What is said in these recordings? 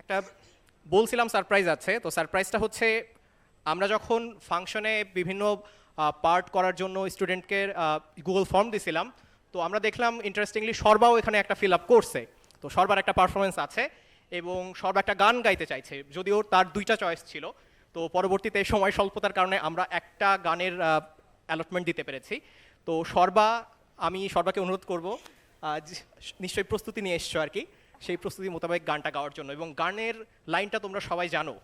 একটা বলছিলাম সারপ্রাইজ আছে, তো সারপ্রাইজটা হচ্ছে আমরা যখন ফাংশনে বিভিন্ন পার্ট করার জন্য স্টুডেন্টকে গুগল ফর্ম দিছিলাম, তো আমরা দেখলাম ইন্টারেস্টিংলি সর্বাও এখানে একটা ফিল আপ করছে। তো সর্বার একটা পারফরমেন্স আছে এবং সর্ব একটা গান গাইতে চাইছে, যদিও তার দুইটা চয়েস ছিল। তো পরবর্তীতে সময় স্বল্পতার কারণে আমরা একটা গানের অ্যালটমেন্ট দিতে পেরেছি। তো সর্বা, আমি সর্বাকে অনুরোধ করব নিশ্চয়ই প্রস্তুতি নিয়ে এসছো আর কি। সেই প্রস্তুতি মোতাবেক গানটা গাওয়ার জন্য। এবং গানের লাইনটা তোমরা সবাই জানো।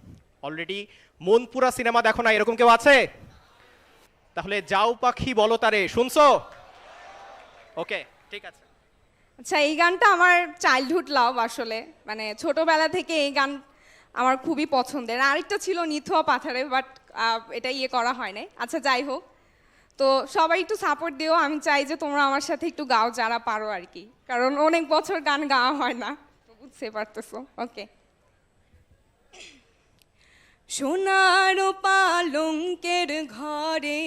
অলরেডি মনপুরা সিনেমা দেখো না, এরকম কেউ আছে? তাহলে যাও পাখি বলো তারে, শুনছো? ওকে, ঠিক আছে। আচ্ছা এই গানটা আমার চাইল্ডহুড লাভ আসলে। মানে ছোটবেলা থেকে এই গান আমার খুবই পছন্দের। আরেকটা ছিল নিথুয়া পাথারে বাট এটা ইয়ে করা হয় নাই। আচ্ছা যাই হোক। তো সবাই একটু সাপোর্ট দিও। আমি চাই যে তোমরা আমার সাথে একটু গাও যারা পারো আর কি। কারণ অনেক বছর গান গাওয়া হয় না। বুঝতে পারতেছো ওকে সোনার পালঙ্কের ঘরে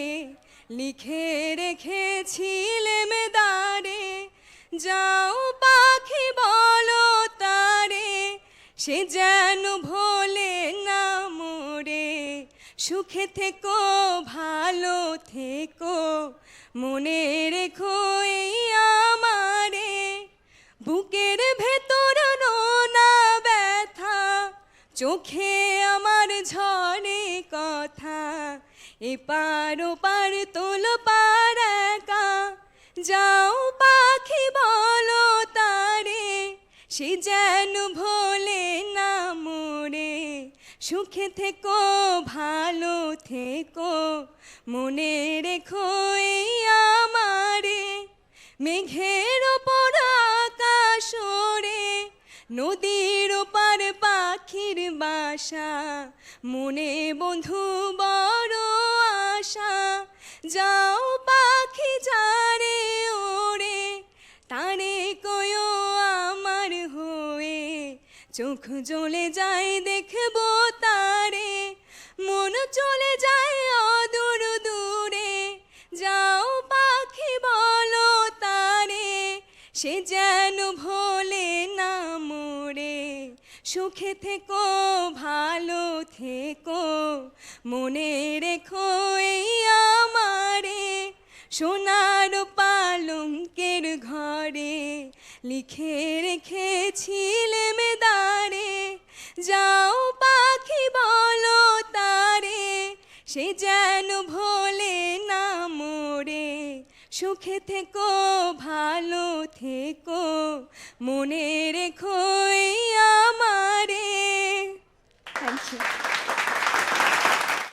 লিখে রেখেছিলেম দারে যাও পাখি বলো তারে, সে যেন ভোলে না মোরে। সুখে থেকো, ভালো থেকো, মনে রেখো চোখে আমার ঝরে কথা এপার ওপার তোল পার একা। যাও পাখি, বলো তারে, সে যেন ভোলে না মোরে। সুখে থেকো, ভালো থেকো, মনে রেখো এই আমারে। মেঘের নদীর ওপার পাখির বাসা, মনে বন্ধু বড় আশা। যাও পাখি যারে ওরে তারে কয়ো আমার হয়ে। চোখ জ্বলে যায় দেখব তারে, মন চলে যায় অদূর দূরে। যাও পাখি বলো তারে, সে যেন সুখে থেকো, ভালো থেকো, মনে রেখো এই আমারে, সোনার পালঙ্কের ঘরে, লিখে রেখেছিলেম দাঁড়ে যাও পাখি বলো তারে, সে যেন ভোলে না মোরে, সুখে থেকো, ভালো থেকো, মনে রেখো